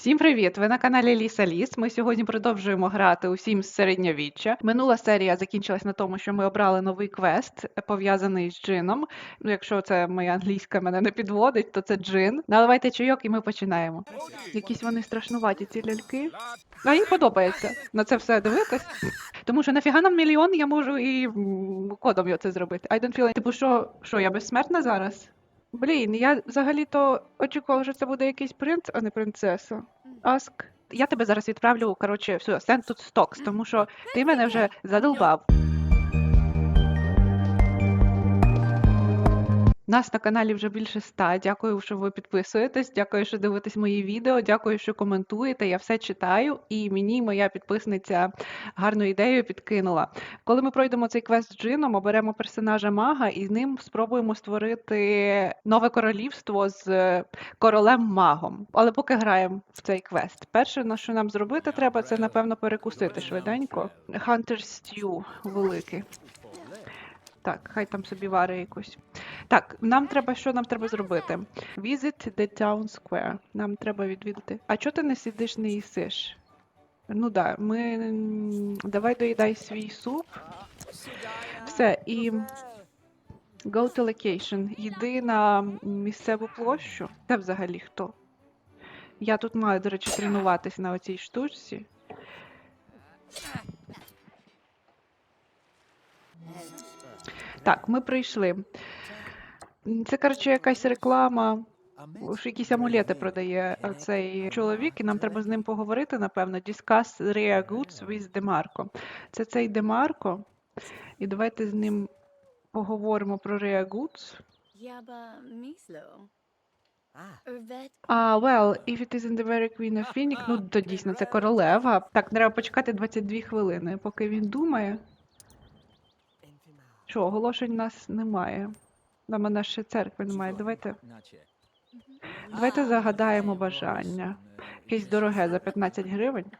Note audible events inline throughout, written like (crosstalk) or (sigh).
Всім привіт! Ви на каналі Ліса Ліс. Ми сьогодні продовжуємо грати у Sims середньовіччя. Минула серія закінчилась на тому, що ми обрали новий квест, пов'язаний з джином. Ну, якщо це моя англійська мене не підводить, то це джин. Наливайте чайок і ми починаємо. Якісь вони страшнуваті, ці ляльки. А їм подобається на це все дивитись. Тому що нафіга нам мільйон, я можу і кодом його це зробити. I don't feel like... Типу, що, що, я безсмертна зараз? Блін, я взагалі-то очікувала, що це буде якийсь принц, а не принцеса. Аск. Я тебе зараз відправлю, коротше, все, send тут stocks, тому що ти мене вже задолбав. Нас на каналі вже більше ста. Дякую, що ви підписуєтесь. Дякую, що дивитесь мої відео. Дякую, що коментуєте. Я все читаю, і мені моя підписниця гарну ідею підкинула. Коли ми пройдемо цей квест з джином, оберемо персонажа мага і з ним спробуємо створити нове королівство з е, королем магом. Але поки граємо в цей квест. Перше, на що нам зробити треба, це напевно перекусити швиденько. Hunter Stew великий. Так, хай там собі варить якусь. Так, нам треба, що нам треба зробити? Visit the town square. Нам треба відвідати. А чого ти не сидиш, не їсиш? Ну да, ми. Давай доїдай свій суп. Все, і. Go to location. Йди на місцеву площу. Це взагалі хто? Я тут маю, до речі, тренуватись на оцій штучці. Так, ми прийшли. Це, коротше, якась реклама. Якісь амулети продає е, цей чоловік, і нам треба з ним поговорити, напевно. Discuss Rare Goods with DeMarco. Це цей DeMarco. І давайте з ним поговоримо про Rare Goods. Urvet А, well, if it isn't the very queen of Phoenix, ну то дійсно це королева. Так, треба почекати 22 хвилини, поки він думає. Що, оголошень у нас немає. Мене ще церкви немає. Давайте, давайте загадаємо бажання. Якесь дороге за 15 гривень.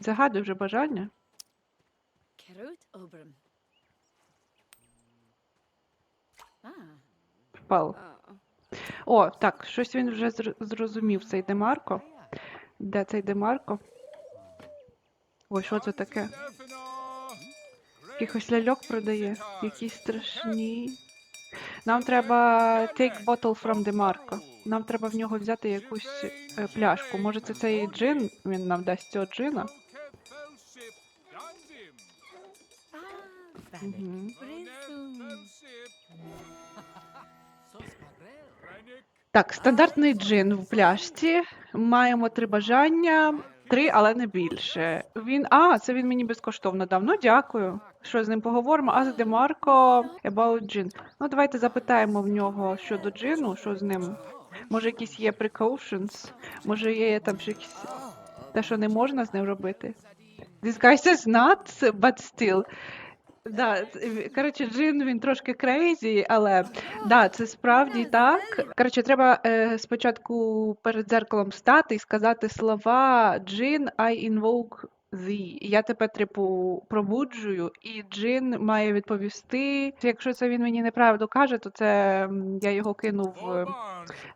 Загадуй вже бажання. Впав. О, так, щось він вже зрозумів, цей Демарко. Де цей Демарко? Ой, що це таке? Якихось ляльок продає. Якісь страшні. Нам треба take bottle from DeMarco. Нам треба в нього взяти якусь е, пляшку. Може, це цей джин, він нам дасть цього джина. Так, стандартний джин в пляшці. Маємо три бажання. Три, але не більше. Він. А, це він мені безкоштовно дав. Ну, дякую. Що з ним поговоримо? Ask DeMarco about джин. Ну, давайте запитаємо в нього щодо джину, що з ним. Може, якісь є precautions? Може, є там якісь те, що не можна з ним робити? This guy says not, but still. Да, коротше, джин він трошки крейзі, але да, це справді так. Коротше, треба е, спочатку перед дзеркалом стати і сказати слова Джин, I invoke thee. Я тебе, типу, пробуджую, і Джин має відповісти. Якщо це він мені неправду каже, то це м, я його кинув е,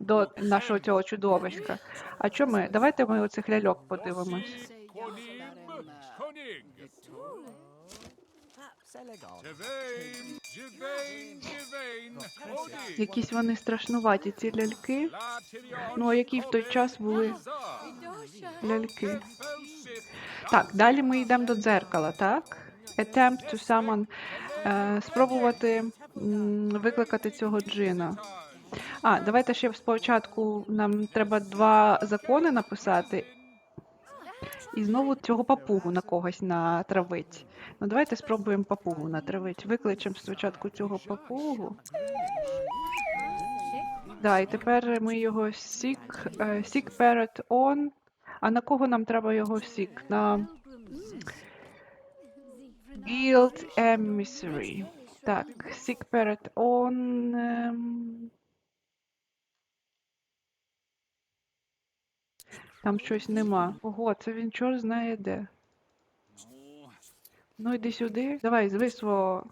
до нашого цього чудовиська. А чому ми? Давайте ми оцих ляльок подивимось. Якісь вони страшнуваті, ці ляльки. Ну, а які в той час були ляльки? Так, далі ми йдемо до дзеркала, так? Attempt to summon. Е, спробувати викликати цього джина. А, давайте ще спочатку нам треба два закони написати. І знову цього папугу на когось натравить. Ну, давайте спробуємо папугу натравити. Викличемо спочатку цього папугу. Да, і тепер ми його е, seek parrot on. А на кого нам треба його seek? На guild emissary. Так, seek parrot on. Там щось нема. Ого, це він чор знає де. Ну йди сюди. Давай, зви свого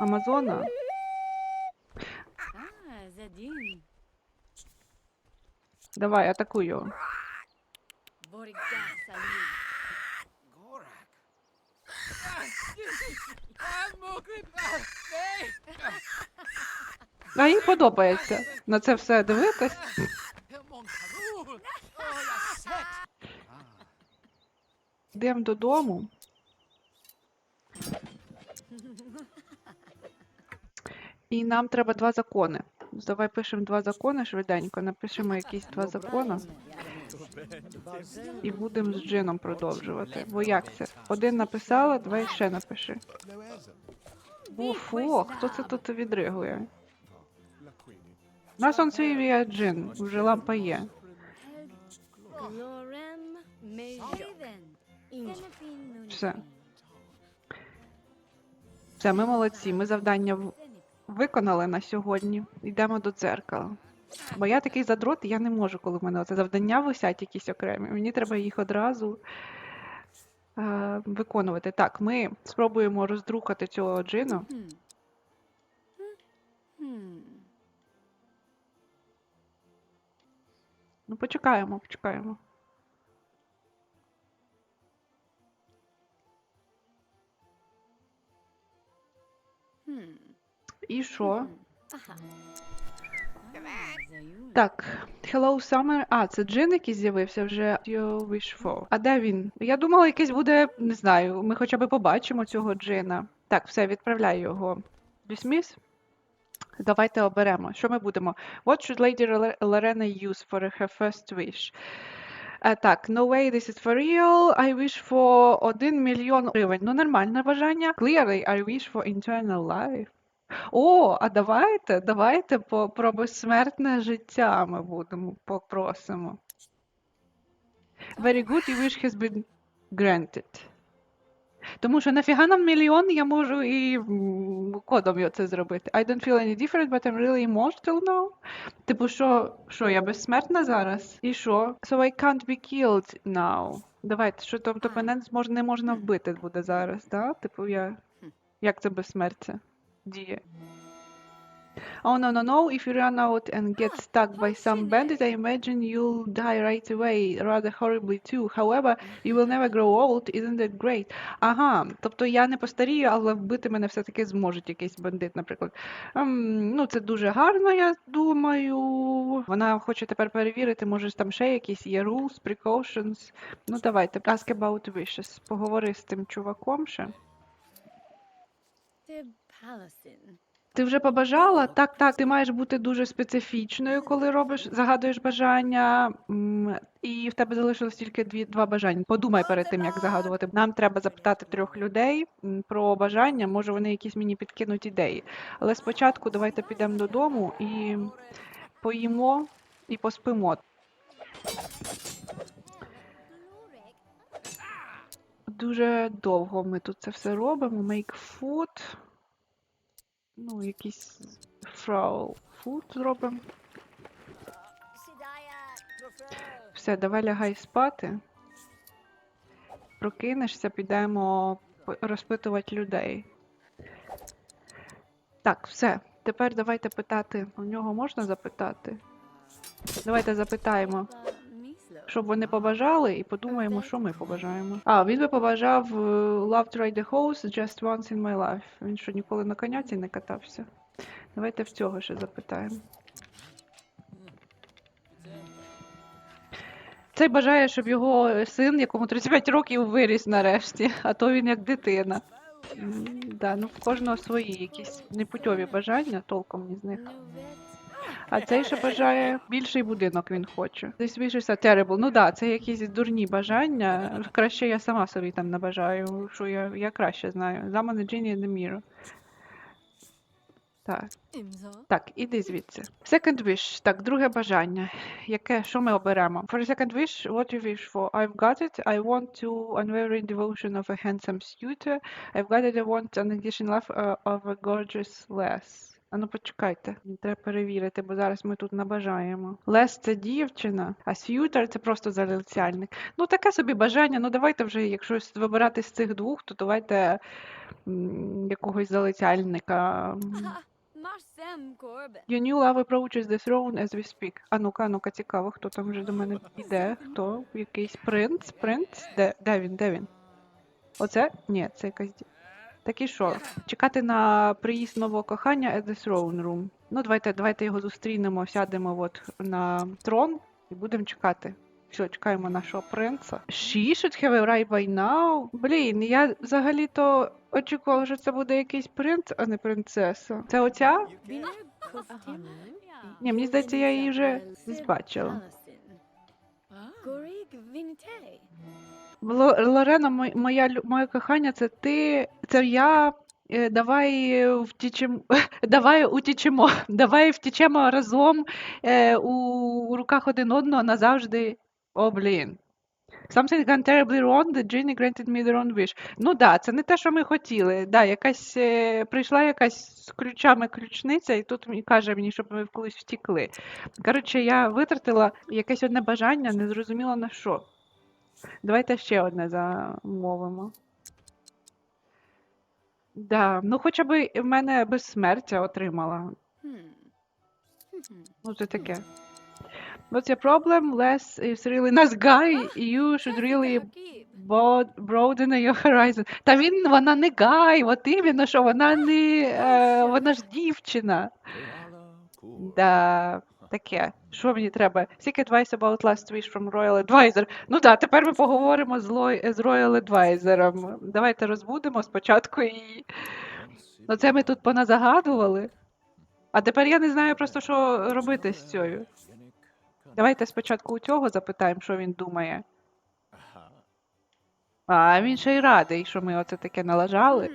Амазона. Давай, атакуй його. А їй подобається на це все дивитись. Йдемо додому. І нам треба два закони. Давай пишемо два закони швиденько, напишемо якісь два закони і будемо з джином продовжувати. Бо як це? Один написала, давай ще напиши. О, фу, хто це тут відригує? У нас он свій джин, вже лампа є. Все. Все, ми молодці, ми завдання в- виконали на сьогодні. Йдемо до дзеркала. Бо я такий задрот, я не можу, коли в мене оце завдання висять якісь окремі. Мені треба їх одразу е, виконувати. Так, ми спробуємо роздрукати цього джину. Ну, почекаємо, почекаємо. І що? Так, Hello Summer. А, це джин, який з'явився вже You Wish For. А де він? Я думала, якийсь буде, не знаю, ми хоча б побачимо цього джина. Так, все, відправляю його. Dismiss. Давайте оберемо. Що ми будемо? What should Lady Lorena use for her first wish? Е, так, no way, this is for real. I wish for 1 мільйон гривень. Ну, нормальне бажання. Clearly, I wish for eternal life. О, а давайте, давайте про безсмертне життя ми будемо попросимо. Very good, your wish has been granted. Тому що нафіга нам мільйон, я можу і кодом я це зробити. I don't feel any different, but I'm really immortal now. Типу, що, що, я безсмертна зараз? І що? So I can't be killed now. Давайте, що тобто мене не можна вбити буде зараз, да? Типу, я. Як це безсмертя? Діє. Oh no no no! If you run out and get stuck by some bandit, I imagine you'll die right away, rather horribly too. However, you will never grow old, isn't that great? Ага, тобто я не постарію, але вбити мене все-таки зможуть якийсь бандит, наприклад. Ем, ну, це дуже гарно, я думаю. Вона хоче тепер перевірити, може там ще якісь є rules, precautions. Ну, давайте, ask about wishes. Поговори з тим чуваком ще. The Palestine. Ти вже побажала? Так, так, ти маєш бути дуже специфічною, коли робиш, загадуєш бажання, і в тебе залишилось тільки дві, два бажання. Подумай перед тим, як загадувати. Нам треба запитати трьох людей про бажання, може вони якісь мені підкинуть ідеї. Але спочатку давайте підемо додому і поїмо і поспимо. Дуже довго ми тут це все робимо. Make food. Ну, якийсь фрау фуд зробимо. Все, давай лягай спати. Прокинешся, підемо розпитувати людей. Так, все. Тепер давайте питати. У нього можна запитати? Давайте запитаємо. Щоб вони побажали, і подумаємо, що ми побажаємо. А, він би побажав е, Love to ride the horse just once in my life. Він що ніколи на коняці не катався. Давайте в цього ще запитаємо. Цей бажає, щоб його син, якому 35 років, виріс нарешті, а то він як дитина. Да, ну в кожного свої якісь непутьові бажання, толком ні з них. А цей ще бажає більший будинок він хоче. Десь is terrible. Ну да, це якісь дурні бажання. Краще я сама собі там набажаю, що я, я краще знаю. За мене Джині mirror. Так. Так, іди звідси. Second wish. Так, друге бажання. Яке, що ми оберемо? For a second wish, what you wish for? I've got it. I want to unwavering devotion of a handsome suitor. I've got it. I want an additional love uh, of a gorgeous lass. А ну почекайте, треба перевірити, бо зараз ми тут набажаємо. Лес це дівчина, а сьютер це просто залицяльник. Ну, таке собі бажання. Ну, давайте вже, якщо вибирати з цих двох, то давайте якогось залицяльника. Your new love approaches the throne as we speak. А ну-ка, цікаво, хто там вже до мене іде. Хто? Якийсь принц? Принц? Де, де він? Де він? Оце? Ні, це якась. Так і що? Чекати на приїзд нового кохання at the throne room. Ну, давайте, давайте його зустрінемо, сядемо от на трон і будемо чекати. Все, чекаємо нашого принца. She should have arrived by now. Блін, я взагалі-то очікувала, що це буде якийсь принц, а не принцеса. Це оця? Ні, мені здається, я її вже десь бачила. Allison. Gorig Vinite. Ло- Лорена, моя, моє кохання, це ти, це я. Е, Давай втічемо, (laughs) давай утічемо, (laughs) давай втічемо разом е, у руках один одного назавжди. О, блін. Something gone terribly wrong, the genie granted me the wrong wish. Ну да, це не те, що ми хотіли. Да, якась е, прийшла якась з ключами ключниця, і тут мені каже мені, щоб ми колись втікли. Коротше, я витратила якесь одне бажання, не зрозуміла на що. Давайте ще одне замовимо. Да, ну хоча б в мене безсмертя отримала. Ну, це таке. What's your problem? Les is really nice guy. You should really broaden your (laughs) horizon. Та він, вона не гай, от іменно, що вона не, е, вона ж дівчина. Да, таке. Що мені треба? Seek advice about last wish from Royal Advisor. Ну так, тепер ми поговоримо з, Лой- з Royal Advisor. Давайте розбудемо спочатку її. Ну це ми тут поназагадували. А тепер я не знаю просто, що робити з цією. Давайте спочатку у цього запитаємо, що він думає. А він ще й радий, що ми оце таке налажали.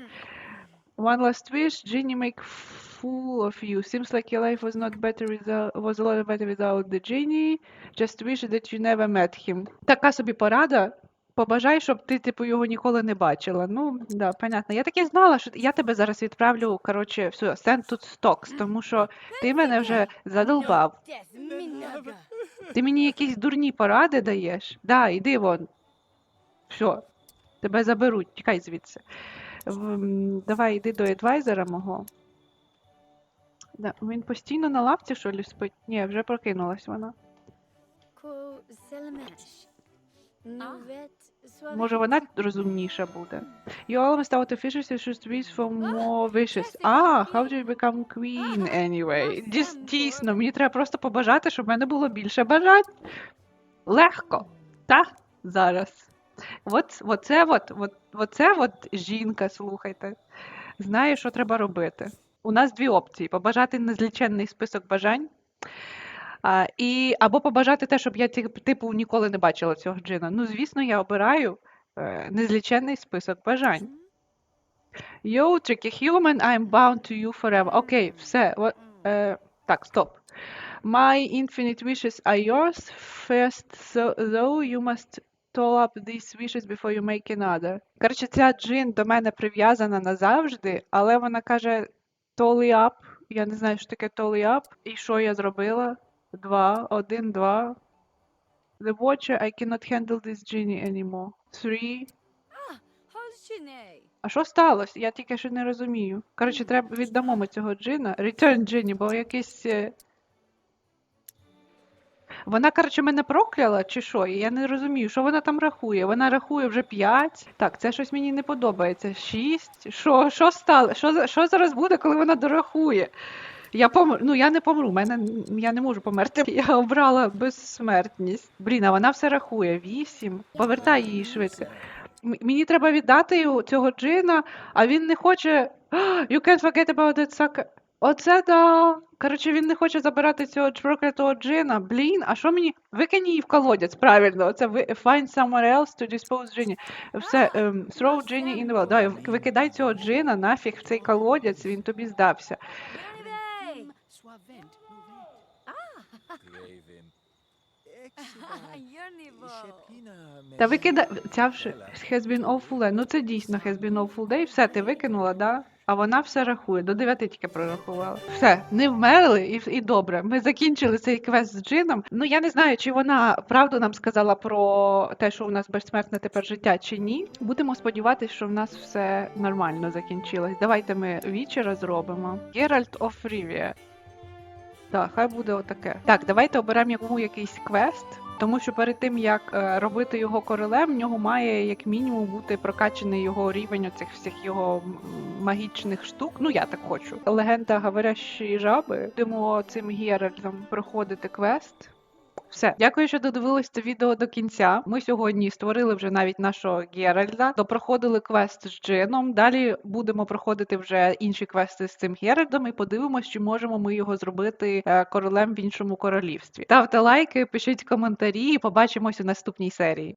One last wish, Genie make fool of you. Seems like your life was not better without was a lot better without the genie. Just wish that you never met him. Така собі порада. Побажай, щоб ти, типу, його ніколи не бачила. Ну, да, понятно. Я так і знала, що я тебе зараз відправлю, коротше, все, send to stocks, тому що ти мене вже задолбав. Ти мені якісь дурні поради даєш? Да, іди вон. Все, тебе заберуть, тікай звідси. Давай йди до адвайзера мого. Да, він постійно на лавці, що ли, спить? Ні, вже прокинулась вона. Ko Може, вона розумніша буде. You out of wishes, you should wish for more wishes. А, how do you become queen anyway? Діс, дійсно, мені треба просто побажати, щоб в мене було більше бажань. Легко. Та? Зараз. От, оце от, от, оце от жінка, слухайте, знає, що треба робити. У нас дві опції: побажати незліченний список бажань. А, і, або побажати те, щоб я типу ніколи не бачила цього джина. Ну, звісно, я обираю е, незліченний список бажань. Yo, tricky human, I'm bound to you forever. Окей, все. О, е, так, стоп. My infinite wishes are yours. First, so, though, you must toll up these wishes before you make another. Коротше, ця джин до мене прив'язана назавжди, але вона каже tally up. Я не знаю, що таке tally up. І що я зробила? Два, один, два. The watcher, I cannot handle this genie anymore. Three. А що сталося? Я тільки що не розумію. Коротше, треба віддамо ми цього джина. Return джині, бо якийсь. е, Вона, коротше, мене прокляла, чи що? Я не розумію, що вона там рахує. Вона рахує вже 5. Так, це щось мені не подобається. 6. Що, що стало? Що, що зараз буде, коли вона дорахує? Я помру, ну я не помру, мене я не можу померти. Я обрала безсмертність. Блін, а вона все рахує. 8. Повертай її швидко. М- Мені треба віддати цього джина, а він не хоче. (gasps) You can't forget about that sucker. Оце да. Коротше, він не хоче забирати цього проклятого джина. Блін, а що мені? Викинь її в колодязь, правильно. Оце find somewhere else to dispose Ginny. Все, ем, throw Ginny in the well. Давай, викидай цього джина нафіг в цей колодязь, він тобі здався. (laughs) Та викидай. Ця вже has been awful day. Ну це дійсно has been awful day. Все, ти викинула, да? А вона все рахує. До дев'яти тільки прорахувала. Все, не вмерли і, і добре. Ми закінчили цей квест з джином. Ну я не знаю, чи вона правду нам сказала про те, що у нас безсмертне тепер життя, чи ні. Будемо сподіватися, що в нас все нормально закінчилось. Давайте ми вічера зробимо. Геральт оф Рівія. Так, хай буде отаке. Так, давайте оберемо йому якийсь квест. Тому що перед тим як е, робити його королем, в нього має як мінімум бути прокачаний його рівень оцих всіх його магічних штук. Ну я так хочу. Легенда говорящої жаби. Будемо цим Геральтом проходити квест. Все, дякую, що додивились це відео до кінця. Ми сьогодні створили вже навіть нашого Геральда, допроходили квест з Джином. Далі будемо проходити вже інші квести з цим Геральдом і подивимось, чи можемо ми його зробити е, королем в іншому королівстві. Ставте лайки, пишіть коментарі і побачимось у наступній серії.